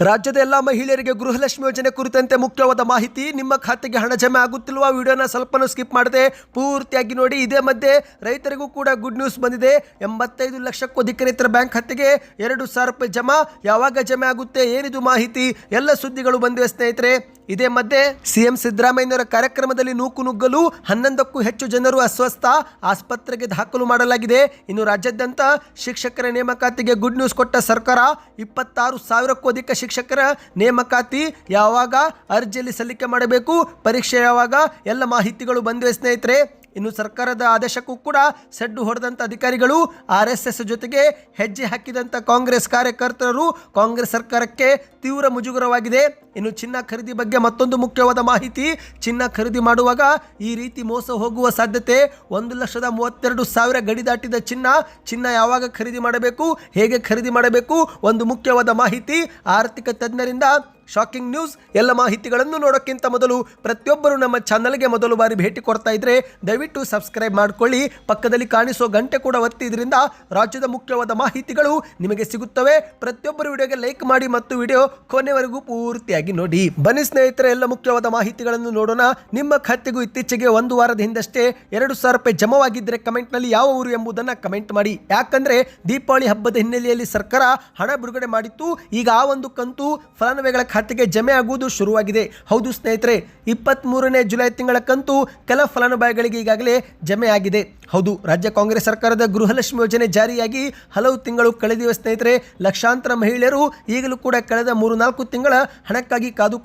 ರಾಜ್ಯದ ಎಲ್ಲ ಮಹಿಳೆಯರಿಗೆ ಗೃಹಲಕ್ಷ್ಮಿ ಯೋಜನೆ ಕುರಿತಂತೆ ಮುಖ್ಯವಾದ ಮಾಹಿತಿ. ನಿಮ್ಮ ಖಾತೆಗೆ ಹಣ ಜಮೆ ಆಗುತ್ತಿಲ್ವಾ? ವಿಡಿಯೋನ ಸ್ವಲ್ಪನೂ ಸ್ಕಿಪ್ ಮಾಡದೆ ಪೂರ್ತಿಯಾಗಿ ನೋಡಿ. ಇದೇ ಮಧ್ಯೆ ರೈತರಿಗೂ ಕೂಡ ಗುಡ್ ನ್ಯೂಸ್ ಬಂದಿದೆ. ಎಂಬತ್ತೈದು ಲಕ್ಷಕ್ಕೂ ಅಧಿಕ ರೈತರ ಬ್ಯಾಂಕ್ ಖಾತೆಗೆ ಎರಡು ಸಾವಿರ ರೂಪಾಯಿ ಜಮಾ. ಯಾವಾಗ ಜಮೆ ಆಗುತ್ತೆ? ಏನಿದು ಮಾಹಿತಿ? ಎಲ್ಲ ಸುದ್ದಿಗಳು ಬಂದಿವೆ ಸ್ನೇಹಿತರೆ. ಇದೇ ಮಧ್ಯೆ ಸಿಎಂ ಸಿದ್ದರಾಮಯ್ಯನವರ ಕಾರ್ಯಕ್ರಮದಲ್ಲಿ ನೂಕು ನುಗ್ಗಲು ಹನ್ನೊಂದಕ್ಕೂ ಹೆಚ್ಚು ಜನರು ಅಸ್ವಸ್ಥ ಆಸ್ಪತ್ರೆಗೆ ದಾಖಲು ಮಾಡಲಾಗಿದೆ. ಇನ್ನು ರಾಜ್ಯಾದ್ಯಂತ ಶಿಕ್ಷಕರ ನೇಮಕಾತಿಗೆ ಗುಡ್ ನ್ಯೂಸ್ ಕೊಟ್ಟ ಸರ್ಕಾರ ಇಪ್ಪತ್ತಾರು ಸಾವಿರಕ್ಕೂ ಅಧಿಕ ಶಿಕ್ಷಕರ ನೇಮಕಾತಿ ಯಾವಾಗ ಅರ್ಜಿಯಲ್ಲಿ ಸಲ್ಲಿಕೆ ಮಾಡಬೇಕು, ಪರೀಕ್ಷೆ ಯಾವಾಗ, ಎಲ್ಲ ಮಾಹಿತಿಗಳು ಬಂದಿವೆ ಸ್ನೇಹಿತರೆ. ಇನ್ನು ಸರ್ಕಾರದ ಆದೇಶಕ್ಕೂ ಕೂಡ ಸೆಡ್ಡು ಹೊಡೆದಂಥ ಅಧಿಕಾರಿಗಳು ಆರ್ ಎಸ್ ಜೊತೆಗೆ ಹೆಜ್ಜೆ ಹಾಕಿದಂಥ ಕಾಂಗ್ರೆಸ್ ಕಾರ್ಯಕರ್ತರು ಕಾಂಗ್ರೆಸ್ ಸರ್ಕಾರಕ್ಕೆ ತೀವ್ರ ಮುಜುಗರವಾಗಿದೆ. ಇನ್ನು ಚಿನ್ನ ಖರೀದಿ ಬಗ್ಗೆ ಮತ್ತೊಂದು ಮುಖ್ಯವಾದ ಮಾಹಿತಿ, ಚಿನ್ನ ಖರೀದಿ ಮಾಡುವಾಗ ಈ ರೀತಿ ಮೋಸ ಹೋಗುವ ಸಾಧ್ಯತೆ ಒಂದು ಲಕ್ಷದ ಮೂವತ್ತೆರಡು ಸಾವಿರ ಗಡಿ ದಾಟಿದ ಚಿನ್ನ ಚಿನ್ನ ಯಾವಾಗ ಖರೀದಿ ಮಾಡಬೇಕು, ಹೇಗೆ ಖರೀದಿ ಮಾಡಬೇಕು, ಒಂದು ಮುಖ್ಯವಾದ ಮಾಹಿತಿ ಆರ್ಥಿಕ ತಜ್ಞರಿಂದ ಶಾಕಿಂಗ್ ನ್ಯೂಸ್ ಎಲ್ಲ ಮಾಹಿತಿಗಳನ್ನು ನೋಡೋಕ್ಕಿಂತ ಮೊದಲು ಪ್ರತಿಯೊಬ್ಬರು ನಮ್ಮ ಚಾನಲ್ಗೆ ಮೊದಲು ಬಾರಿ ಭೇಟಿ ಕೊಡ್ತಾ ಇದ್ರೆ ದಯವಿಟ್ಟು ಸಬ್ಸ್ಕ್ರೈಬ್ ಮಾಡ್ಕೊಳ್ಳಿ. ಪಕ್ಕದಲ್ಲಿ ಕಾಣಿಸೋ ಗಂಟೆ ಕೂಡ ಒತ್ತಿ ಇದರಿಂದ ರಾಜ್ಯದ ಮುಖ್ಯವಾದ ಮಾಹಿತಿಗಳು ನಿಮಗೆ ಸಿಗುತ್ತವೆ. ಪ್ರತಿಯೊಬ್ಬರು ವಿಡಿಯೋಗೆ ಲೈಕ್ ಮಾಡಿ ಮತ್ತು ವಿಡಿಯೋ ಕೊನೆವರೆಗೂ ಪೂರ್ತಿಯಾಗಿ ನೋಡಿ. ಬನ್ನಿ ಸ್ನೇಹಿತರೆ, ಎಲ್ಲ ಮುಖ್ಯವಾದ ಮಾಹಿತಿಗಳನ್ನು ನೋಡೋಣ. ನಿಮ್ಮ ಖಾತೆಗೂ ಇತ್ತೀಚೆಗೆ ಒಂದು ವಾರದ ಹಿಂದಷ್ಟೇ ಎರಡು ಸಾವಿರ ರೂಪಾಯಿ ಜಮವಾಗಿದ್ದರೆ ಕಮೆಂಟ್ನಲ್ಲಿ ಯಾವ ಊರು ಎಂಬುದನ್ನು ಕಮೆಂಟ್ ಮಾಡಿ. ಯಾಕಂದ್ರೆ ದೀಪಾವಳಿ ಹಬ್ಬದ ಹಿನ್ನೆಲೆಯಲ್ಲಿ ಸರ್ಕಾರ ಹಣ ಬಿಡುಗಡೆ ಮಾಡಿತ್ತು. ಈಗ ಆ ಒಂದು ಕಂತು ಫಲಾನುಭವಿಗಳ ಖಾತೆಗೆ ಜಮೆ ಆಗುವುದು ಶುರುವಾಗಿದೆ. ಹೌದು ಸ್ನೇಹಿತರೆ ಇಪ್ಪತ್ತ್ ಮೂರನೇ ಜುಲೈ ತಿಂಗಳ ಕಂತು ಕೆಲ ಫಲಾನುಭವಿಗಳಿಗೆ ಈಗಾಗಲೇ ಜಮೆ ಆಗಿದೆ. ಹೌದು, ರಾಜ್ಯ ಕಾಂಗ್ರೆಸ್ ಸರ್ಕಾರದ ಗೃಹಲಕ್ಷ್ಮಿ ಯೋಜನೆ ಜಾರಿಯಾಗಿ ಹಲವು ತಿಂಗಳು ಕಳೆದಿವೆ ಸ್ನೇಹಿತರೆ. ಲಕ್ಷಾಂತರ ಮಹಿಳೆಯರು ಈಗಲೂ ಕೂಡ ಕಳೆದ ಮೂರು ನಾಲ್ಕು ತಿಂಗಳ ಹಣಕ್ಕಾಗಿ ಕಾದು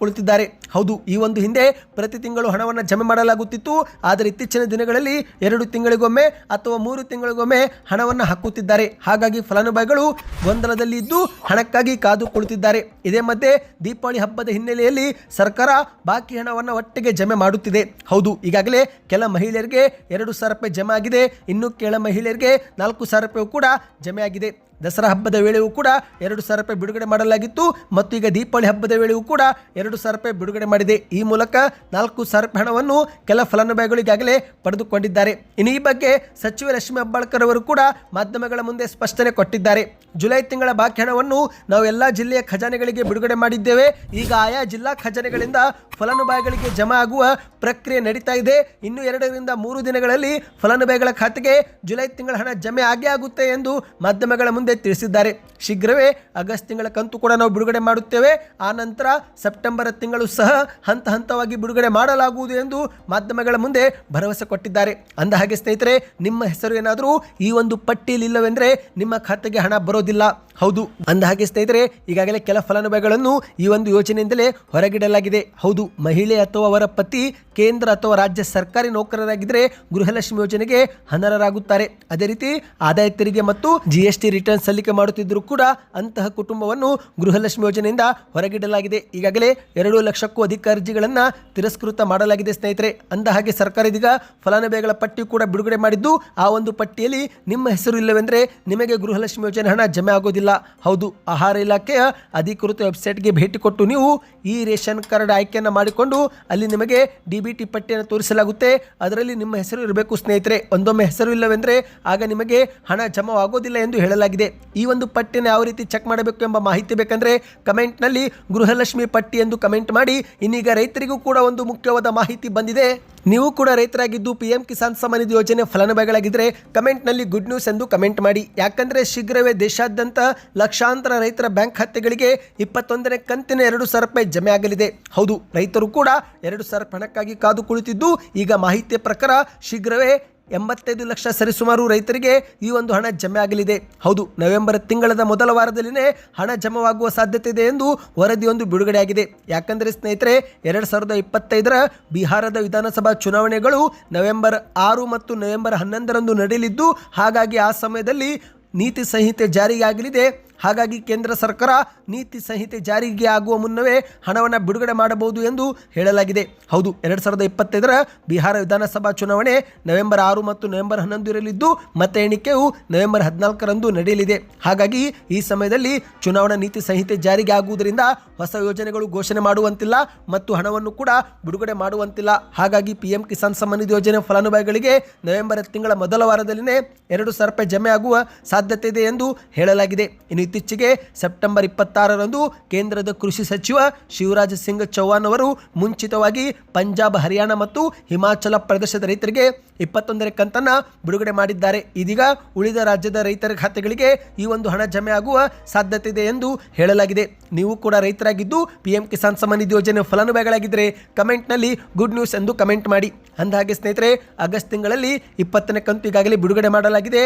ಹೌದು, ಈ ಒಂದು ಹಿಂದೆ ಪ್ರತಿ ತಿಂಗಳು ಹಣವನ್ನು ಜಮೆ ಮಾಡಲಾಗುತ್ತಿತ್ತು. ಆದರೆ ಇತ್ತೀಚಿನ ದಿನಗಳಲ್ಲಿ ಎರಡು ತಿಂಗಳಿಗೊಮ್ಮೆ ಅಥವಾ ಮೂರು ತಿಂಗಳಿಗೊಮ್ಮೆ ಹಣವನ್ನು ಹಾಕುತ್ತಿದ್ದಾರೆ. ಹಾಗಾಗಿ ಫಲಾನುಭವಿಗಳು ಗೊಂದಲದಲ್ಲಿ ಇದ್ದು ಹಣಕ್ಕಾಗಿ ಕಾದು ಕುಳಿತಿದ್ದಾರೆ ಇದೇ ಮಧ್ಯೆ ದೀಪಾವಳಿ ಹಬ್ಬದ ಹಿನ್ನೆಲೆಯಲ್ಲಿ ಸರ್ಕಾರ ಬಾಕಿ ಹಣವನ್ನು ಒಟ್ಟಿಗೆ ಜಮೆ ಮಾಡುತ್ತಿದೆ. ಹೌದು, ಈಗಾಗಲೇ ಕೆಲ ಮಹಿಳೆಯರಿಗೆ ಎರಡು ಸಾವಿರ ರೂಪಾಯಿ ಜಮೆ ಆಗಿದೆ. ಇನ್ನು ಕೆಲ ಮಹಿಳೆಯರಿಗೆ ನಾಲ್ಕು ಸಾವಿರ ರೂಪಾಯಿ ಕೂಡ ಜಮೆ ಆಗಿದೆ. ದಸರಾ ಹಬ್ಬದ ವೇಳೆಯೂ ಕೂಡ ಎರಡು ಸಾವಿರ ರೂಪಾಯಿ ಬಿಡುಗಡೆ ಮಾಡಲಾಗಿತ್ತು. ಮತ್ತು ಈಗ ದೀಪಾವಳಿ ಹಬ್ಬದ ವೇಳೆಯೂ ಕೂಡ ಎರಡು ಸಾವಿರ ರೂಪಾಯಿ ಬಿಡುಗಡೆ ಮಾಡಿದೆ. ಈ ಮೂಲಕ ನಾಲ್ಕು ಸಾವಿರ ರೂಪಾಯಿ ಹಣವನ್ನು ಕೆಲ ಫಲಾನುಭವಿಗಳಿಗಾಗಲೇ ಪಡೆದುಕೊಂಡಿದ್ದಾರೆ. ಇನ್ನು ಈ ಬಗ್ಗೆ ಸಚಿವ ಲಕ್ಷ್ಮೀ ಹೆಬ್ಬಾಳ್ಕರ್ ಅವರು ಕೂಡ ಮಾಧ್ಯಮಗಳ ಮುಂದೆ ಸ್ಪಷ್ಟನೆ ಕೊಟ್ಟಿದ್ದಾರೆ. ಜುಲೈ ತಿಂಗಳ ಬಾಕಿ ಹಣವನ್ನು ನಾವು ಎಲ್ಲ ಜಿಲ್ಲೆಯ ಖಜಾನೆಗಳಿಗೆ ಬಿಡುಗಡೆ ಮಾಡಿದ್ದೇವೆ. ಈಗ ಆಯಾ ಜಿಲ್ಲಾ ಖಜಾನೆಗಳಿಂದ ಫಲಾನುಭವಿಗಳಿಗೆ ಜಮಾ ಆಗುವ ಪ್ರಕ್ರಿಯೆ ನಡೀತಾ ಇದೆ. ಇನ್ನು ಎರಡರಿಂದ ಮೂರು ದಿನಗಳಲ್ಲಿ ಫಲಾನುಭವಿಗಳ ಖಾತೆಗೆ ಜುಲೈ ತಿಂಗಳ ಹಣ ಜಮೆ ಆಗೇ ಆಗುತ್ತೆ ಎಂದು ಮಾಧ್ಯಮಗಳ ಮುಂದೆ ತಿಳಿಸಿದ್ದಾರೆ. ಶೀಘ್ರವೇ ಆಗಸ್ಟ್ ತಿಂಗಳ ಕಂತು ಕೂಡ ನಾವು ಬಿಡುಗಡೆ ಮಾಡುತ್ತೇವೆ. ಆ ನಂತರ ಸೆಪ್ಟೆಂಬರ್ ತಿಂಗಳು ಸಹ ಹಂತ ಹಂತವಾಗಿ ಬಿಡುಗಡೆ ಮಾಡಲಾಗುವುದು ಎಂದು ಮಾಧ್ಯಮಗಳ ಮುಂದೆ ಭರವಸೆ ಕೊಟ್ಟಿದ್ದಾರೆ. ಅಂದ ಹಾಗೆ ಸ್ನೇಹಿತರೆ, ನಿಮ್ಮ ಹೆಸರು ಏನಾದರೂ ಈ ಒಂದು ಪಟ್ಟಿಯಲ್ಲಿ ಇಲ್ಲವೆಂದರೆ ನಿಮ್ಮ ಖಾತೆಗೆ ಹಣ ಬರೋದಿಲ್ಲ. ಹೌದು. ಅಂದ ಹಾಗೆ ಸ್ನೇಹಿತರೆ, ಈಗಾಗಲೇ ಕೆಲ ಫಲಾನುಭವಿಗಳನ್ನು ಈ ಒಂದು ಯೋಜನೆಯಿಂದಲೇ ಹೊರಗಿಡಲಾಗಿದೆ. ಹೌದು, ಮಹಿಳೆ ಅಥವಾ ಅವರ ಪತಿ ಕೇಂದ್ರ ಅಥವಾ ರಾಜ್ಯ ಸರ್ಕಾರಿ ನೌಕರರಾಗಿದ್ದರೆ ಗೃಹಲಕ್ಷ್ಮಿ ಯೋಜನೆಗೆ ಹನರರಾಗುತ್ತಾರೆ ಅದೇ ರೀತಿ ಆದಾಯ ತೆರಿಗೆ ಮತ್ತು ಜಿಎಸ್ಟಿ ರಿಟರ್ನ್ ಸಲ್ಲಿಕೆ ಮಾಡುತ್ತಿದ್ದರೂ ಕೂಡ ಅಂತಹ ಕುಟುಂಬವನ್ನು ಗೃಹಲಕ್ಷ್ಮಿ ಯೋಜನೆಯಿಂದ ಹೊರಗಿಡಲಾಗಿದೆ. ಈಗಾಗಲೇ ಎರಡು ಲಕ್ಷಕ್ಕೂ ಅಧಿಕ ಅರ್ಜಿಗಳನ್ನು ತಿರಸ್ಕೃತ ಮಾಡಲಾಗಿದೆ ಸ್ನೇಹಿತರೆ. ಅಂದ ಹಾಗೆ ಸರ್ಕಾರ ಇದೀಗ ಫಲಾನುಭವಿಗಳ ಪಟ್ಟಿ ಕೂಡ ಬಿಡುಗಡೆ ಮಾಡಿದ್ದು, ಆ ಒಂದು ಪಟ್ಟಿಯಲ್ಲಿ ನಿಮ್ಮ ಹೆಸರು ಇಲ್ಲವೆಂದರೆ ನಿಮಗೆ ಗೃಹಲಕ್ಷ್ಮಿ ಯೋಜನೆ ಹಣ ಜಮೆ ಆಗೋದಿಲ್ಲ. ಹೌದು, ಆಹಾರ ಇಲಾಖೆಯ ಅಧಿಕೃತ ವೆಬ್ಸೈಟ್ಗೆ ಭೇಟಿ ಕೊಟ್ಟು ನೀವು ಈ ರೇಷನ್ ಕಾರ್ಡ್ ಆಯ್ಕೆಯನ್ನು ಮಾಡಿಕೊಂಡು ಅಲ್ಲಿ ನಿಮಗೆ ಡಿ ಬಿ ಟಿ ಪಟ್ಟಿಯನ್ನು ತೋರಿಸಲಾಗುತ್ತೆ. ಅದರಲ್ಲಿ ನಿಮ್ಮ ಹೆಸರು ಇರಬೇಕು ಸ್ನೇಹಿತರೆ. ಒಂದೊಮ್ಮೆ ಹೆಸರು ಇಲ್ಲವೆಂದರೆ ಆಗ ನಿಮಗೆ ಹಣ ಜಮಾವಾಗೋದಿಲ್ಲ ಎಂದು ಹೇಳಲಾಗಿದೆ. ಈ ಒಂದು ಪಟ್ಟಿಯನ್ನು ಯಾವ ರೀತಿ ಚೆಕ್ ಮಾಡಬೇಕು ಎಂಬ ಮಾಹಿತಿ ಬೇಕಂದ್ರೆ ಕಮೆಂಟ್ನಲ್ಲಿ ಗೃಹಲಕ್ಷ್ಮಿ ಪಟ್ಟಿ ಎಂದು ಕಮೆಂಟ್ ಮಾಡಿ. ಇನ್ನೀಗ ರೈತರಿಗೂ ಕೂಡ ಒಂದು ಮುಖ್ಯವಾದ ಮಾಹಿತಿ ಬಂದಿದೆ. ನೀವು ಕೂಡ ರೈತರಾಗಿದ್ದು ಪಿ ಎಂ ಕಿಸಾನ್ ಸಮ್ಮಾನ್ ನಿಧಿ ಯೋಜನೆ ಫಲಾನುಭವಿಗಳಾಗಿದ್ದರೆ ಕಮೆಂಟ್ನಲ್ಲಿ ಗುಡ್ ನ್ಯೂಸ್ ಎಂದು ಕಮೆಂಟ್ ಮಾಡಿ. ಯಾಕಂದರೆ ಶೀಘ್ರವೇ ದೇಶಾದ್ಯಂತ ಲಕ್ಷಾಂತರ ರೈತರ ಬ್ಯಾಂಕ್ ಖಾತೆಗಳಿಗೆ ಇಪ್ಪತ್ತೊಂದನೇ ಕಂತಿನ ಎರಡು ಸಾವಿರ ರೂಪಾಯಿ ಜಮೆ ಆಗಲಿದೆ. ಹೌದು, ರೈತರು ಕೂಡ ಎರಡು ಸಾವಿರ ಹಣಕ್ಕಾಗಿ ಕಾದು ಕುಳಿತಿದ್ದು. ಈಗ ಮಾಹಿತಿಯ ಪ್ರಕಾರ ಶೀಘ್ರವೇ ಎಂಬತ್ತೈದು ಲಕ್ಷ ಸರಿಸುಮಾರು ರೈತರಿಗೆ ಈ ಒಂದು ಹಣ ಜಮೆ ಆಗಲಿದೆ. ಹೌದು, ನವೆಂಬರ್ ತಿಂಗಳದ ಮೊದಲ ವಾರದಲ್ಲಿನೇ ಹಣ ಜಮವಾಗುವ ಸಾಧ್ಯತೆ ಇದೆ ಎಂದು ವರದಿಯೊಂದು ಬಿಡುಗಡೆಯಾಗಿದೆ ಯಾಕಂದರೆ ಸ್ನೇಹಿತರೆ, ಎರಡು ಸಾವಿರದ ಇಪ್ಪತ್ತೈದರ ಬಿಹಾರದ ವಿಧಾನಸಭಾ ಚುನಾವಣೆಗಳು ನವೆಂಬರ್ ಆರು ಮತ್ತು ನವೆಂಬರ್ ಹನ್ನೊಂದರಂದು ನಡೆಯಲಿದ್ದು, ಹಾಗಾಗಿ ಆ ಸಮಯದಲ್ಲಿ ನೀತಿ ಸಂಹಿತೆ ಜಾರಿಯಾಗಲಿದೆ. ಹಾಗಾಗಿ ಕೇಂದ್ರ ಸರ್ಕಾರ ನೀತಿ ಸಂಹಿತೆ ಜಾರಿಗೆ ಆಗುವ ಮುನ್ನವೇ ಹಣವನ್ನು ಬಿಡುಗಡೆ ಮಾಡಬಹುದು ಎಂದು ಹೇಳಲಾಗಿದೆ. ಹೌದು, ಎರಡು ಸಾವಿರದ ಇಪ್ಪತ್ತೈದರ ಬಿಹಾರ ವಿಧಾನಸಭಾ ಚುನಾವಣೆ ನವೆಂಬರ್ ಆರು ಮತ್ತು ನವೆಂಬರ್ ಹನ್ನೊಂದು ಇರಲಿದ್ದು ಮತ ಎಣಿಕೆಯು ನವೆಂಬರ್ ಹದಿನಾಲ್ಕರಂದು ನಡೆಯಲಿದೆ. ಹಾಗಾಗಿ ಈ ಸಮಯದಲ್ಲಿ ಚುನಾವಣಾ ನೀತಿ ಸಂಹಿತೆ ಜಾರಿಗೆ ಆಗುವುದರಿಂದ ಹೊಸ ಯೋಜನೆಗಳು ಘೋಷಣೆ ಮಾಡುವಂತಿಲ್ಲ ಮತ್ತು ಹಣವನ್ನು ಕೂಡ ಬಿಡುಗಡೆ ಮಾಡುವಂತಿಲ್ಲ. ಹಾಗಾಗಿ ಪಿಎಂ ಕಿಸಾನ್ ಸಮ್ಮಾನ್ ಯೋಜನೆ ಫಲಾನುಭವಿಗಳಿಗೆ ನವೆಂಬರ್ ತಿಂಗಳ ಮೊದಲ ವಾರದಲ್ಲಿನೇ ಎರಡು ಸಾವಿರ ರೂಪಾಯಿ ಜಮೆ ಆಗುವ ಸಾಧ್ಯತೆ ಇದೆ ಎಂದು ಹೇಳಲಾಗಿದೆ. ಇನ್ನು ಇತ್ತೀಚೆಗೆ ಸೆಪ್ಟೆಂಬರ್ ಇಪ್ಪತ್ತಾರರಂದು ಕೇಂದ್ರದ ಕೃಷಿ ಸಚಿವ ಶಿವರಾಜ್ ಸಿಂಗ್ ಚೌಹಾನ್ ಅವರು ಮುಂಚಿತವಾಗಿ ಪಂಜಾಬ್, ಹರಿಯಾಣ ಮತ್ತು ಹಿಮಾಚಲ ಪ್ರದೇಶದ ರೈತರಿಗೆ ಇಪ್ಪತ್ತೊಂದರ ಕಂತನ್ನು ಬಿಡುಗಡೆ ಮಾಡಿದ್ದಾರೆ. ಇದೀಗ ಉಳಿದ ರಾಜ್ಯದ ರೈತರ ಖಾತೆಗಳಿಗೆ ಈ ಒಂದು ಹಣ ಜಮೆ ಆಗುವ ಸಾಧ್ಯತೆ ಇದೆ ಎಂದು ಹೇಳಲಾಗಿದೆ. ನೀವು ಕೂಡ ರೈತರಾಗಿದ್ದು ಪಿ ಎಂ ಕಿಸಾನ್ ಸಮ್ಮಾನ್ ನಿಧಿ ಯೋಜನೆ ಫಲಾನುಭವಿಗಳಾಗಿದ್ದರೆ ಕಮೆಂಟ್ನಲ್ಲಿ ಗುಡ್ ನ್ಯೂಸ್ ಎಂದು ಕಮೆಂಟ್ ಮಾಡಿ. ಅಂದಹಾಗೆ ಸ್ನೇಹಿತರೆ, ಆಗಸ್ಟ್ ತಿಂಗಳಲ್ಲಿ ಇಪ್ಪತ್ತನೇ ಕಂತು ಈಗಾಗಲೇ ಬಿಡುಗಡೆ ಮಾಡಲಾಗಿದೆ.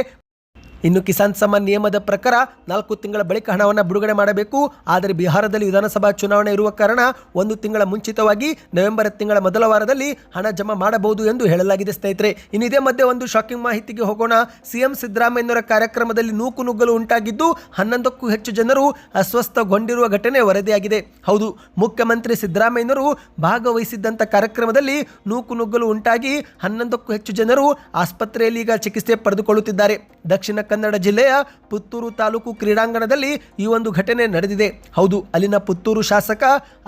ಇನ್ನು ಕಿಸಾನ್ ಸಮ್ಮಾನ್ ನಿಯಮದ ಪ್ರಕಾರ ನಾಲ್ಕು ತಿಂಗಳ ಬಳಿಕ ಹಣವನ್ನು ಬಿಡುಗಡೆ ಮಾಡಬೇಕು. ಆದರೆ ಬಿಹಾರದಲ್ಲಿ ವಿಧಾನಸಭಾ ಚುನಾವಣೆ ಇರುವ ಕಾರಣ ಒಂದು ತಿಂಗಳ ಮುಂಚಿತವಾಗಿ ನವೆಂಬರ್ ತಿಂಗಳ ಮೊದಲ ವಾರದಲ್ಲಿ ಹಣ ಜಮಾ ಮಾಡಬಹುದು ಎಂದು ಹೇಳಲಾಗಿದೆ ಸ್ನೇಹಿತರೆ. ಇನ್ನು ಇದೇ ಮಧ್ಯೆ ಒಂದು ಶಾಕಿಂಗ್ ಮಾಹಿತಿಗೆ ಹೋಗೋಣ. ಸಿಎಂ ಸಿದ್ದರಾಮಯ್ಯನವರ ಕಾರ್ಯಕ್ರಮದಲ್ಲಿ ನೂಕು ನುಗ್ಗಲು ಉಂಟಾಗಿದ್ದು, ಹನ್ನೊಂದಕ್ಕೂ ಹೆಚ್ಚು ಜನರು ಅಸ್ವಸ್ಥಗೊಂಡಿರುವ ಘಟನೆ ವರದಿಯಾಗಿದೆ. ಹೌದು, ಮುಖ್ಯಮಂತ್ರಿ ಸಿದ್ದರಾಮಯ್ಯನವರು ಭಾಗವಹಿಸಿದ್ದಂಥ ಕಾರ್ಯಕ್ರಮದಲ್ಲಿ ನೂಕು ನುಗ್ಗಲು ಉಂಟಾಗಿ ಹನ್ನೊಂದಕ್ಕೂ ಹೆಚ್ಚು ಜನರು ಆಸ್ಪತ್ರೆಯಲ್ಲಿ ಈಗ ಚಿಕಿತ್ಸೆ ಪಡೆದುಕೊಳ್ಳುತ್ತಿದ್ದಾರೆ. ದಕ್ಷಿಣ ಕನ್ನಡ ಜಿಲ್ಲೆಯ ಪುತ್ತೂರು ತಾಲೂಕು ಕ್ರೀಡಾಂಗಣದಲ್ಲಿ ಈ ಒಂದು ಘಟನೆ ನಡೆದಿದೆ. ಹೌದು, ಅಲ್ಲಿನ ಪುತ್ತೂರು ಶಾಸಕ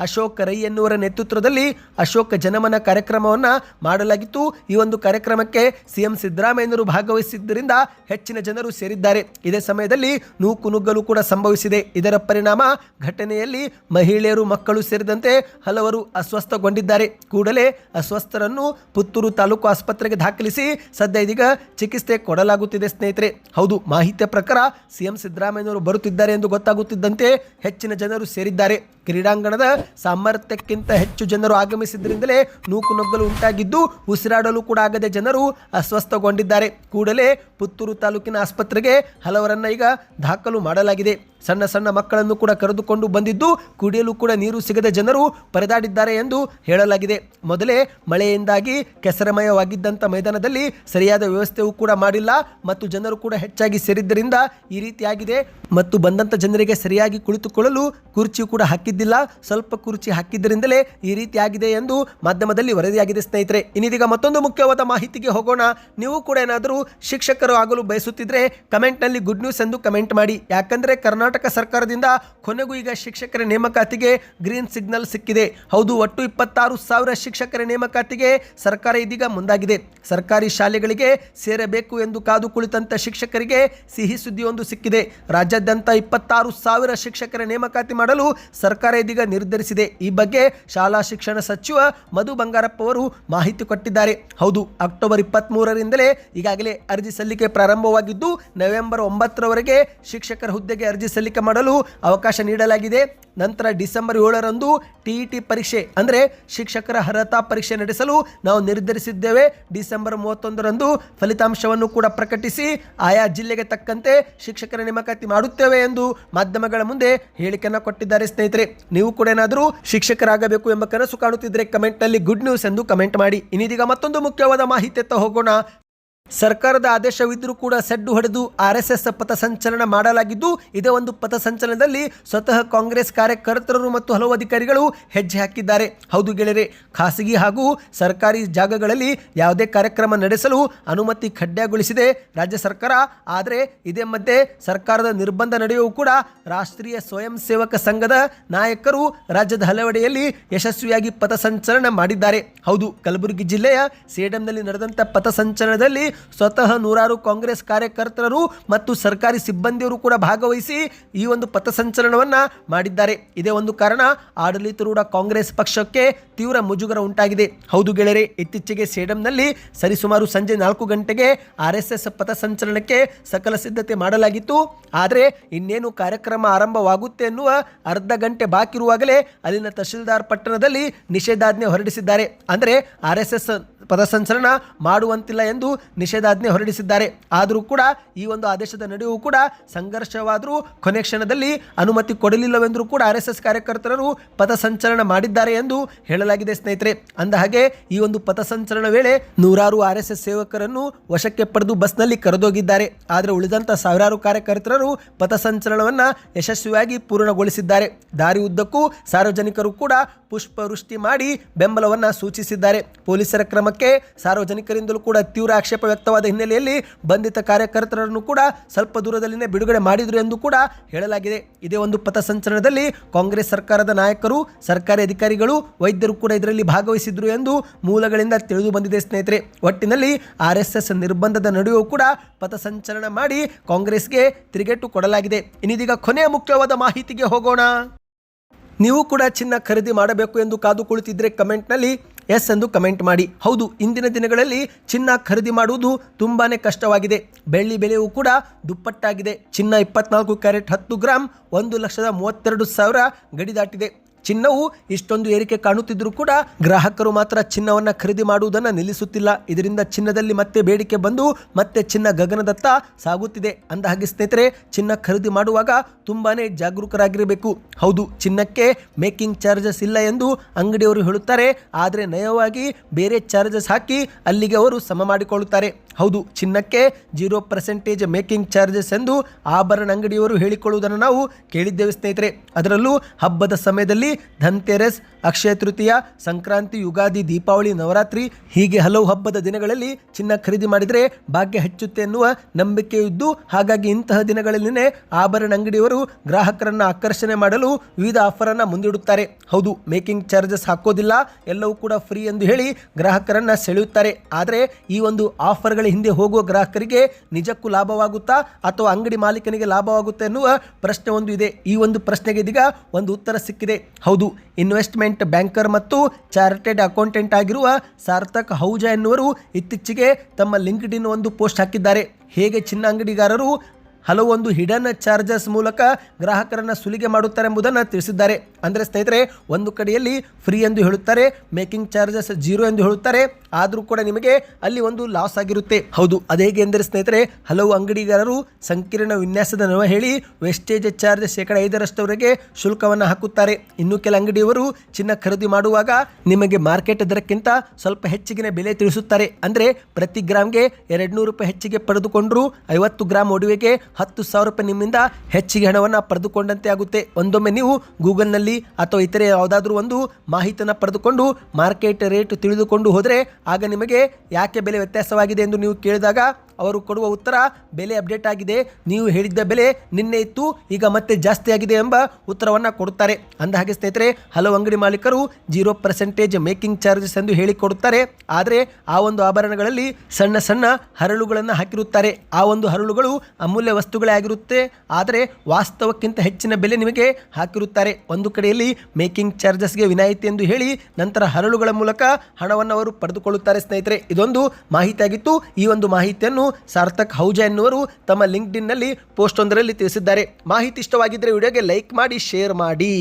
ಅಶೋಕ್ ರೈ ನೇತೃತ್ವದಲ್ಲಿ ಅಶೋಕ್ ಜನಮನ ಕಾರ್ಯಕ್ರಮವನ್ನು ಮಾಡಲಾಗಿತ್ತು. ಈ ಒಂದು ಕಾರ್ಯಕ್ರಮಕ್ಕೆ ಸಿಎಂ ಸಿದ್ದರಾಮಯ್ಯನವರು ಭಾಗವಹಿಸಿದ್ದರಿಂದ ಹೆಚ್ಚಿನ ಜನರು ಸೇರಿದ್ದಾರೆ. ಇದೇ ಸಮಯದಲ್ಲಿ ನೂಕು ನುಗ್ಗಲು ಕೂಡ ಸಂಭವಿಸಿದೆ. ಇದರ ಪರಿಣಾಮ ಘಟನೆಯಲ್ಲಿ ಮಹಿಳೆಯರು, ಮಕ್ಕಳು ಸೇರಿದಂತೆ ಹಲವರು ಅಸ್ವಸ್ಥಗೊಂಡಿದ್ದಾರೆ. ಕೂಡಲೇ ಅಸ್ವಸ್ಥರನ್ನು ಪುತ್ತೂರು ತಾಲೂಕು ಆಸ್ಪತ್ರೆಗೆ ದಾಖಲಿಸಿ ಸದ್ಯ ಇದೀಗ ಚಿಕಿತ್ಸೆ ಕೊಡಲಾಗುತ್ತಿದೆ ಸ್ನೇಹಿತರೆ. ಹೌದು ಮಾಹಿತಿಯ ಪ್ರಕಾರ ಸಿಎಂ ಸಿದ್ದರಾಮಯ್ಯನವರು ಬರುತ್ತಿದ್ದಾರೆ ಎಂದು ಗೊತ್ತಾಗುತ್ತಿದ್ದಂತೆ ಹೆಚ್ಚಿನ ಜನರು ಸೇರಿದ್ದಾರೆ. ಕ್ರೀಡಾಂಗಣದ ಸಾಮರ್ಥ್ಯಕ್ಕಿಂತ ಹೆಚ್ಚು ಜನರು ಆಗಮಿಸಿದ್ದರಿಂದಲೇ ನೂಕು ನುಗ್ಗಲು ಉಂಟಾಗಿದ್ದು ಉಸಿರಾಡಲು ಕೂಡ ಆಗದೆ ಜನರು ಅಸ್ವಸ್ಥಗೊಂಡಿದ್ದಾರೆ. ಕೂಡಲೇ ಪುತ್ತೂರು ತಾಲೂಕಿನ ಆಸ್ಪತ್ರೆಗೆ ಹಲವರನ್ನ ಈಗ ದಾಖಲು ಮಾಡಲಾಗಿದೆ. ಸಣ್ಣ ಸಣ್ಣ ಮಕ್ಕಳನ್ನು ಕೂಡ ಕರೆದುಕೊಂಡು ಬಂದಿದ್ದು ಕುಡಿಯಲು ಕೂಡ ನೀರು ಸಿಗದ ಜನರು ಪರದಾಡಿದ್ದಾರೆ ಎಂದು ಹೇಳಲಾಗಿದೆ. ಮೊದಲೇ ಮಳೆಯಿಂದಾಗಿ ಕೆಸರಮಯವಾಗಿದ್ದಂಥ ಮೈದಾನದಲ್ಲಿ ಸರಿಯಾದ ವ್ಯವಸ್ಥೆಯೂ ಕೂಡ ಮಾಡಿಲ್ಲ ಮತ್ತು ಜನರು ಕೂಡ ಹೆಚ್ಚಾಗಿ ಸೇರಿದ್ದರಿಂದ ಈ ರೀತಿಯಾಗಿದೆ ಮತ್ತು ಬಂದಂಥ ಜನರಿಗೆ ಸರಿಯಾಗಿ ಕುಳಿತುಕೊಳ್ಳಲು ಕುರ್ಚಿ ಕೂಡ ಹಾಕಿದ್ದಿಲ್ಲ ಸ್ವಲ್ಪ ಕುರ್ಚಿ ಹಾಕಿದ್ದರಿಂದಲೇ ಈ ರೀತಿಯಾಗಿದೆ ಎಂದು ಮಾಧ್ಯಮದಲ್ಲಿ ವರದಿಯಾಗಿದೆ ಸ್ನೇಹಿತರೆ. ಇನ್ನಿದೀಗ ಮತ್ತೊಂದು ಮುಖ್ಯವಾದ ಮಾಹಿತಿಗೆ ಹೋಗೋಣ. ನೀವು ಕೂಡ ಏನಾದರೂ ಶಿಕ್ಷಕರು ಆಗಲು ಬಯಸುತ್ತಿದ್ರೆ ಕಮೆಂಟ್ನಲ್ಲಿ ಗುಡ್ ನ್ಯೂಸ್ ಎಂದು ಕಮೆಂಟ್ ಮಾಡಿ. ಯಾಕಂದರೆ ಕರ್ನಾಟಕ ಸರ್ಕಾರದಿಂದ ಕೊನೆಗೂ ಈಗ ಶಿಕ್ಷಕರ ನೇಮಕಾತಿಗೆ ಗ್ರೀನ್ ಸಿಗ್ನಲ್ ಸಿಕ್ಕಿದೆ. ಹೌದು, ಒಟ್ಟು ಇಪ್ಪತ್ತಾರು ಸಾವಿರ ಶಿಕ್ಷಕರ ನೇಮಕಾತಿಗೆ ಸರ್ಕಾರ ಇದೀಗ ಮುಂದಾಗಿದೆ. ಸರ್ಕಾರಿ ಶಾಲೆಗಳಿಗೆ ಸೇರಬೇಕು ಎಂದು ಕಾದು ಕುಳಿತಂತ ಶಿಕ್ಷಕರಿಗೆ ಸಿಹಿ ಸುದ್ದಿಯೊಂದು ಸಿಕ್ಕಿದೆ. ರಾಜ್ಯಾದ್ಯಂತ ಇಪ್ಪತ್ತಾರು ಸಾವಿರ ಶಿಕ್ಷಕರ ನೇಮಕಾತಿ ಮಾಡಲು ಸರ್ಕಾರ ಇದೀಗ ನಿರ್ಧರಿಸಿದೆ. ಈ ಬಗ್ಗೆ ಶಾಲಾ ಶಿಕ್ಷಣ ಸಚಿವ ಮಧು ಬಂಗಾರಪ್ಪ ಅವರು ಮಾಹಿತಿ ಕೊಟ್ಟಿದ್ದಾರೆ. ಹೌದು, ಅಕ್ಟೋಬರ್ ಇಪ್ಪತ್ತ್ ಮೂರರಿಂದಲೇ ಈಗಾಗಲೇ ಅರ್ಜಿ ಸಲ್ಲಿಕೆ ಪ್ರಾರಂಭವಾಗಿದ್ದು, ನವೆಂಬರ್ ಒಂಬತ್ತರವರೆಗೆ ಶಿಕ್ಷಕರ ಹುದ್ದೆಗೆ ಅರ್ಜಿ ಸಲ್ಲಿಕೆ ಮಾಡಲು ಅವಕಾಶ ನೀಡಲಾಗಿದೆ. ನಂತರ ಡಿಸೆಂಬರ್ ಏಳರಂದು ಟಿಇಟಿ ಪರೀಕ್ಷೆ, ಅಂದರೆ ಶಿಕ್ಷಕರ ಅರ್ಹತಾ ಪರೀಕ್ಷೆ ನಡೆಸಲು ನಾವು ನಿರ್ಧರಿಸಿದ್ದೇವೆ. ಡಿಸೆಂಬರ್ ಮೂವತ್ತೊಂದರಂದು ಫಲಿತಾಂಶವನ್ನು ಕೂಡ ಪ್ರಕಟಿಸಿ ಆಯಾ ಜಿಲ್ಲೆಗೆ ತಕ್ಕಂತೆ ಶಿಕ್ಷಕರ ನೇಮಕಾತಿ ಮಾಡುತ್ತೇವೆ ಎಂದು ಮಾಧ್ಯಮಗಳ ಮುಂದೆ ಹೇಳಿಕೆಯನ್ನು ಕೊಟ್ಟಿದ್ದಾರೆ ಸ್ನೇಹಿತರೆ. ನೀವು ಕೂಡ ಏನಾದರೂ ಶಿಕ್ಷಕರಾಗಬೇಕು ಎಂಬ ಕನಸು ಕಾಣುತ್ತಿದ್ದರೆ ಕಮೆಂಟ್ನಲ್ಲಿ ಗುಡ್ ನ್ಯೂಸ್ ಎಂದು ಕಮೆಂಟ್ ಮಾಡಿ. ಇನ್ನಿದೀಗ ಮತ್ತೊಂದು ಮುಖ್ಯವಾದ ಮಾಹಿತಿ ಎತ್ತ ಹೋಗೋಣ. ಸರ್ಕಾರದ ಆದೇಶವಿದ್ದರೂ ಕೂಡ ಸೆಡ್ಡು ಹೊಡೆದು ಆರ್ ಎಸ್ ಎಸ್ ಪಥಸಂಚಲನ ಮಾಡಲಾಗಿದ್ದು, ಇದೇ ಒಂದು ಪಥಸಂಚಲನದಲ್ಲಿ ಸ್ವತಃ ಕಾಂಗ್ರೆಸ್ ಕಾರ್ಯಕರ್ತರು ಮತ್ತು ಹಲವು ಅಧಿಕಾರಿಗಳು ಹೆಜ್ಜೆ ಹಾಕಿದ್ದಾರೆ. ಹೌದು ಗೆಳೆಯರೆ, ಖಾಸಗಿ ಹಾಗೂ ಸರ್ಕಾರಿ ಜಾಗಗಳಲ್ಲಿ ಯಾವುದೇ ಕಾರ್ಯಕ್ರಮ ನಡೆಸಲು ಅನುಮತಿ ಕಡ್ಡಾಯಗೊಳಿಸಿದೆ ರಾಜ್ಯ ಸರ್ಕಾರ. ಆದರೆ ಇದೇ ಮಧ್ಯೆ ಸರ್ಕಾರದ ನಿರ್ಬಂಧ ನಡೆಯುವ ಕೂಡ ರಾಷ್ಟ್ರೀಯ ಸ್ವಯಂ ಸೇವಕ ಸಂಘದ ನಾಯಕರು ರಾಜ್ಯದ ಹಲವೆಡೆಯಲ್ಲಿ ಯಶಸ್ವಿಯಾಗಿ ಪಥಸಂಚಲನ ಮಾಡಿದ್ದಾರೆ. ಹೌದು, ಕಲಬುರಗಿ ಜಿಲ್ಲೆಯ ಸೇಡಂನಲ್ಲಿ ನಡೆದಂಥ ಪಥಸಂಚಲನದಲ್ಲಿ ಸ್ವತಃ ನೂರಾರು ಕಾಂಗ್ರೆಸ್ ಕಾರ್ಯಕರ್ತರು ಮತ್ತು ಸರ್ಕಾರಿ ಸಿಬ್ಬಂದಿಯವರು ಕೂಡ ಭಾಗವಹಿಸಿ ಈ ಒಂದು ಪಥಸಂಚಲನವನ್ನು ಮಾಡಿದ್ದಾರೆ. ಇದೇ ಒಂದು ಕಾರಣ ಆಡಳಿತಾರೂಢ ಕಾಂಗ್ರೆಸ್ ಪಕ್ಷಕ್ಕೆ ತೀವ್ರ ಮುಜುಗರ ಉಂಟಾಗಿದೆ. ಹೌದು ಗೆಳೆಯರೆ, ಇತ್ತೀಚೆಗೆ ಸೇಡಂನಲ್ಲಿ ಸರಿಸುಮಾರು ಸಂಜೆ ನಾಲ್ಕು ಗಂಟೆಗೆ ಆರ್ ಎಸ್ ಎಸ್ ಪಥಸಂಚಲನಕ್ಕೆ ಸಕಲ ಸಿದ್ಧತೆ ಮಾಡಲಾಗಿತ್ತು. ಆದರೆ ಇನ್ನೇನು ಕಾರ್ಯಕ್ರಮ ಆರಂಭವಾಗುತ್ತೆ ಎನ್ನುವ ಅರ್ಧ ಗಂಟೆ ಬಾಕಿ ಇರುವಾಗಲೇ ಅಲ್ಲಿನ ತಹಶೀಲ್ದಾರ್ ಪಟ್ಟಣದಲ್ಲಿ ನಿಷೇಧಾಜ್ಞೆ ಹೊರಡಿಸಿದ್ದಾರೆ. ಅಂದರೆ ಆರ್ ಎಸ್ ಎಸ್ ಪಥಸಂಚಲನ ಮಾಡುವಂತಿಲ್ಲ ಎಂದು ನಿಷೇಧಾಜ್ಞೆ ಹೊರಡಿಸಿದ್ದಾರೆ. ಆದರೂ ಕೂಡ ಈ ಒಂದು ಆದೇಶದ ನಡುವೆಯೂ ಕೂಡ ಸಂಘರ್ಷವಾದರೂ ಕೊನೆ ಕ್ಷಣದಲ್ಲಿ ಅನುಮತಿ ಕೊಡಲಿಲ್ಲವೆಂದರೂ ಕೂಡ ಆರ್ ಎಸ್ ಎಸ್ ಕಾರ್ಯಕರ್ತರು ಪಥಸಂಚಲನ ಮಾಡಿದ್ದಾರೆ ಎಂದು ಹೇಳಲಾಗಿದೆ ಸ್ನೇಹಿತರೆ. ಅಂದ ಹಾಗೆ ಈ ಒಂದು ಪಥಸಂಚಲನ ವೇಳೆ ನೂರಾರು ಆರ್ ಎಸ್ ಎಸ್ ಸೇವಕರನ್ನು ವಶಕ್ಕೆ ಪಡೆದು ಬಸ್ನಲ್ಲಿ ಕರೆದೋಗಿದ್ದಾರೆ ಆದರೆ ಉಳಿದಂಥ ಸಾವಿರಾರು ಕಾರ್ಯಕರ್ತರು ಪಥಸಂಚಲನವನ್ನು ಯಶಸ್ವಿಯಾಗಿ ಪೂರ್ಣಗೊಳಿಸಿದ್ದಾರೆ. ದಾರಿ ಉದ್ದಕ್ಕೂ ಸಾರ್ವಜನಿಕರು ಕೂಡ ಪುಷ್ಪವೃಷ್ಟಿ ಮಾಡಿ ಬೆಂಬಲವನ್ನು ಸೂಚಿಸಿದ್ದಾರೆ. ಪೊಲೀಸರ ಕ್ರಮಕ್ಕೆ ಸಾರ್ವಜನಿಕರಿಂದಲೂ ಕೂಡ ತೀವ್ರ ಆಕ್ಷೇಪ ವ್ಯಕ್ತವಾದ ಹಿನ್ನೆಲೆಯಲ್ಲಿ ಬಂಧಿತ ಕಾರ್ಯಕರ್ತರನ್ನು ಕೂಡ ಸ್ವಲ್ಪ ದೂರದಲ್ಲಿನೇ ಬಿಡುಗಡೆ ಮಾಡಿದರು ಎಂದು ಕೂಡ ಹೇಳಲಾಗಿದೆ. ಇದೇ ಒಂದು ಪಥಸಂಚಲನದಲ್ಲಿ ಕಾಂಗ್ರೆಸ್ ಸರ್ಕಾರದ ನಾಯಕರು, ಸರ್ಕಾರಿ ಅಧಿಕಾರಿಗಳು, ವೈದ್ಯರು ಕೂಡ ಇದರಲ್ಲಿ ಭಾಗವಹಿಸಿದ್ರು ಎಂದು ಮೂಲಗಳಿಂದ ತಿಳಿದು ಬಂದಿದೆ ಸ್ನೇಹಿತರೆ. ಒಟ್ಟಿನಲ್ಲಿ ಆರ್ ಎಸ್ ಎಸ್ ನಿರ್ಬಂಧದ ನಡುವೆಯೂ ಕೂಡ ಪಥಸಂಚಲನ ಮಾಡಿ ಕಾಂಗ್ರೆಸ್ಗೆ ತಿರುಗೇಟು ಕೊಡಲಾಗಿದೆ. ಇನ್ನಿದೀಗ ಕೊನೆಯ ಮುಖ್ಯವಾದ ಮಾಹಿತಿಗೆ ಹೋಗೋಣ. ನೀವು ಕೂಡ ಚಿನ್ನ ಖರೀದಿ ಮಾಡಬೇಕು ಎಂದು ಕಾದು ಕುಳಿತಿದ್ರೆ ಕಮೆಂಟ್ನಲ್ಲಿ ಎಸ್ ಎಂದು ಕಮೆಂಟ್ ಮಾಡಿ. ಹೌದು, ಇಂದಿನ ದಿನಗಳಲ್ಲಿ ಚಿನ್ನ ಖರೀದಿ ಮಾಡುವುದು ತುಂಬಾನೇ ಕಷ್ಟವಾಗಿದೆ. ಬೆಳ್ಳಿ ಬೆಲೆಯೂ ಕೂಡ ದುಪ್ಪಟ್ಟಾಗಿದೆ. ಚಿನ್ನ ಇಪ್ಪತ್ನಾಲ್ಕು ಕ್ಯಾರೆಟ್ ಹತ್ತು ಗ್ರಾಮ್ ಒಂದು ಲಕ್ಷದ ಮೂವತ್ತೆರಡು ಸಾವಿರ ಗಡಿ ದಾಟಿದೆ. ಚಿನ್ನವು ಇಷ್ಟೊಂದು ಏರಿಕೆ ಕಾಣುತ್ತಿದ್ದರೂ ಕೂಡ ಗ್ರಾಹಕರು ಮಾತ್ರ ಚಿನ್ನವನ್ನು ಖರೀದಿ ಮಾಡುವುದನ್ನು ನಿಲ್ಲಿಸುತ್ತಿಲ್ಲ. ಇದರಿಂದ ಚಿನ್ನದಲ್ಲಿ ಮತ್ತೆ ಬೇಡಿಕೆ ಬಂದು ಮತ್ತೆ ಚಿನ್ನ ಗಗನದತ್ತ ಸಾಗುತ್ತಿದೆ. ಅಂದ ಹಾಗೆ ಸ್ನೇಹಿತರೆ, ಚಿನ್ನ ಖರೀದಿ ಮಾಡುವಾಗ ತುಂಬಾನೇ ಜಾಗರೂಕರಾಗಿರಬೇಕು. ಹೌದು, ಚಿನ್ನಕ್ಕೆ ಮೇಕಿಂಗ್ ಚಾರ್ಜಸ್ ಇಲ್ಲ ಎಂದು ಅಂಗಡಿಯವರು ಹೇಳುತ್ತಾರೆ. ಆದರೆ ನಯವಾಗಿ ಬೇರೆ ಚಾರ್ಜಸ್ ಹಾಕಿ ಅಲ್ಲಿಗೆ ಅವರು ಸಮ ಮಾಡಿಕೊಳ್ಳುತ್ತಾರೆ. ಹೌದು, ಚಿನ್ನಕ್ಕೆ ಜೀರೋ ಪರ್ಸೆಂಟೇಜ್ ಮೇಕಿಂಗ್ ಚಾರ್ಜಸ್ ಎಂದು ಆಭರಣ ಅಂಗಡಿಯವರು ಹೇಳಿಕೊಳ್ಳುವುದನ್ನು ನಾವು ಕೇಳಿದ್ದೇವೆ ಸ್ನೇಹಿತರೆ. ಅದರಲ್ಲೂ ಹಬ್ಬದ ಸಮಯದಲ್ಲಿ ಧನ್ತೆರಸ್, ಅಕ್ಷಯ ತೃತೀಯ, ಸಂಕ್ರಾಂತಿ, ಯುಗಾದಿ, ದೀಪಾವಳಿ, ನವರಾತ್ರಿ ಹೀಗೆ ಹಲವು ಹಬ್ಬದ ದಿನಗಳಲ್ಲಿ ಚಿನ್ನ ಖರೀದಿ ಮಾಡಿದರೆ ಭಾಗ್ಯ ಹೆಚ್ಚುತ್ತೆ ಎನ್ನುವ ನಂಬಿಕೆಯಿದ್ದು ಹಾಗಾಗಿ ಇಂತಹ ದಿನಗಳಲ್ಲಿನೇ ಆಭರಣ ಅಂಗಡಿಯವರು ಗ್ರಾಹಕರನ್ನು ಆಕರ್ಷಣೆ ಮಾಡಲು ವಿವಿಧ ಆಫರನ್ನು ಮುಂದಿಡುತ್ತಾರೆ. ಹೌದು, ಮೇಕಿಂಗ್ ಚಾರ್ಜಸ್ ಹಾಕೋದಿಲ್ಲ, ಎಲ್ಲವೂ ಕೂಡ ಫ್ರೀ ಎಂದು ಹೇಳಿ ಗ್ರಾಹಕರನ್ನ ಸೆಳೆಯುತ್ತಾರೆ. ಆದರೆ ಈ ಒಂದು ಆಫರ್ಗಳ ಹಿಂದೆ ಹೋಗುವ ಗ್ರಾಹಕರಿಗೆ ನಿಜಕ್ಕೂ ಲಾಭವಾಗುತ್ತಾ ಅಥವಾ ಅಂಗಡಿ ಮಾಲೀಕನಿಗೆ ಲಾಭವಾಗುತ್ತೆ ಎನ್ನುವ ಪ್ರಶ್ನೆ ಒಂದು ಇದೆ. ಈ ಒಂದು ಪ್ರಶ್ನೆಗೆ ಇದೀಗ ಒಂದು ಉತ್ತರ ಸಿಕ್ಕಿದೆ. ಹೌದು ಇನ್ವೆಸ್ಟ್ಮೆಂಟ್ ಬ್ಯಾಂಕರ್ ಮತ್ತು ಚಾರ್ಟೆಡ್ ಅಕೌಂಟೆಂಟ್ ಆಗಿರುವ ಸಾರ್ಥಕ್ ಹೌಜಾ ಎನ್ನುವರು ಇತ್ತೀಚೆಗೆ ತಮ್ಮ ಲಿಂಕ್ಡ್ ಇನ್ ಒಂದು ಪೋಸ್ಟ್ ಹಾಕಿದ್ದಾರೆ. ಹೇಗೆ ಚಿನ್ನ ಅಂಗಡಿಗಾರರು ಹಲವು ಒಂದು ಹಿಡನ್ ಚಾರ್ಜಸ್ ಮೂಲಕ ಗ್ರಾಹಕರನ್ನ ಸುಲಿಗೆ ಮಾಡುತ್ತಾರೆ ಎಂಬುದನ್ನು ತಿಳಿಸಿದ್ದಾರೆ. ಅಂದರೆ ಸ್ನೇಹಿತರೆ, ಒಂದು ಕಡೆಯಲ್ಲಿ ಫ್ರೀ ಎಂದು ಹೇಳುತ್ತಾರೆ, ಮೇಕಿಂಗ್ ಚಾರ್ಜಸ್ ಜೀರೋ ಎಂದು ಹೇಳುತ್ತಾರೆ, ಆದರೂ ಕೂಡ ನಿಮಗೆ ಅಲ್ಲಿ ಒಂದು ಲಾಸ್ ಆಗಿರುತ್ತೆ. ಹೌದು ಅದೇಗೆ ಎಂದರೆ ಸ್ನೇಹಿತರೆ, ಹಲವು ಅಂಗಡಿಗಾರರು ಸಂಕೀರ್ಣ ವಿನ್ಯಾಸದ ನವ ಹೇಳಿ ವೆಸ್ಟೇಜ್ ಚಾರ್ಜ್ ಶೇಕಡ ಐದರಷ್ಟವರೆಗೆ ಶುಲ್ಕವನ್ನು ಹಾಕುತ್ತಾರೆ. ಇನ್ನು ಕೆಲ ಅಂಗಡಿಯವರು ಚಿನ್ನ ಖರೀದಿ ಮಾಡುವಾಗ ನಿಮಗೆ ಮಾರ್ಕೆಟ್ ದರಕ್ಕಿಂತ ಸ್ವಲ್ಪ ಹೆಚ್ಚಿಗಿನ ಬೆಲೆ ತಿಳಿಸುತ್ತಾರೆ. ಅಂದರೆ ಪ್ರತಿ ಗ್ರಾಮ್ಗೆ ಎರಡು ರೂಪಾಯಿ ಹೆಚ್ಚಿಗೆ ಪಡೆದುಕೊಂಡರೂ ಐವತ್ತು ಗ್ರಾಮ್ ಒಡವೆಗೆ ಹತ್ತು ಸಾವಿರ ರೂಪಾಯಿ ನಿಮ್ಮಿಂದ ಹೆಚ್ಚಿಗೆ ಹಣವನ್ನು ಪಡೆದುಕೊಂಡಂತೆ ಆಗುತ್ತೆ. ಒಂದೊಮ್ಮೆ ನೀವು ಗೂಗಲ್ನಲ್ಲಿ ಅಥವಾ ಇತರೆ ಯಾವುದಾದ್ರೂ ಒಂದು ಮಾಹಿತಿಯನ್ನು ಪಡೆದುಕೊಂಡು ಮಾರ್ಕೆಟ್ ರೇಟ್ ತಿಳಿದುಕೊಂಡು ಹೋದರೆ ಆಗ ನಿಮಗೆ ಯಾಕೆ ಬೆಲೆ ವ್ಯತ್ಯಾಸವಾಗಿದೆ ಎಂದು ನೀವು ಕೇಳಿದಾಗ ಅವರು ಕೊಡುವ ಉತ್ತರ ಬೆಲೆ ಅಪ್ಡೇಟ್ ಆಗಿದೆ. ನೀವು ಹೇಳಿದ್ದ ಬೆಲೆ ನಿನ್ನೆ ಇತ್ತು, ಈಗ ಮತ್ತೆ ಜಾಸ್ತಿ ಆಗಿದೆ ಎಂಬ ಉತ್ತರವನ್ನು ಕೊಡುತ್ತಾರೆ. ಅಂದ ಹಾಗೆ ಸ್ನೇಹಿತರೆ, ಹಲವು ಅಂಗಡಿ ಮಾಲೀಕರು ಜೀರೋ ಪರ್ಸೆಂಟೇಜ್ ಮೇಕಿಂಗ್ ಚಾರ್ಜಸ್ ಎಂದು ಹೇಳಿಕೊಡುತ್ತಾರೆ. ಆದರೆ ಆ ಒಂದು ಆಭರಣಗಳಲ್ಲಿ ಸಣ್ಣ ಸಣ್ಣ ಹರಳುಗಳನ್ನು ಹಾಕಿರುತ್ತಾರೆ. ಆ ಒಂದು ಹರಳುಗಳು ಅಮೂಲ್ಯ ವಸ್ತುಗಳೇ ಆಗಿರುತ್ತೆ. ಆದರೆ ವಾಸ್ತವಕ್ಕಿಂತ ಹೆಚ್ಚಿನ ಬೆಲೆ ನಿಮಗೆ ಹಾಕಿರುತ್ತಾರೆ. ಒಂದು ಕಡೆಯಲ್ಲಿ ಮೇಕಿಂಗ್ ಚಾರ್ಜಸ್ಗೆ ವಿನಾಯಿತಿ ಎಂದು ಹೇಳಿ, ನಂತರ ಹರಳುಗಳ ಮೂಲಕ ಹಣವನ್ನು ಅವರು ಪಡೆದುಕೊಳ್ಳುತ್ತಾರೆ ಸ್ನೇಹಿತರೆ. ಇದೊಂದು ಮಾಹಿತಿಯಾಗಿತ್ತು. ಈ ಒಂದು ಮಾಹಿತಿಯನ್ನು ಸಾರ್ಥಕ್ ಹೌಜಾ ಎನ್ನುವರು ತಮ್ಮ ಪೋಸ್ಟ್ ಒಂದರಲ್ಲಿ ತಿಳಿಸಿದ್ದಾರೆ. ಮಾಹಿತಿ ಇಷ್ಟವಾಗಿದ್ದರೆ ವಿಡಿಯೋಗೆ ಲೈಕ್ ಮಾಡಿ ಶೇರ್ ಮಾಡಿ.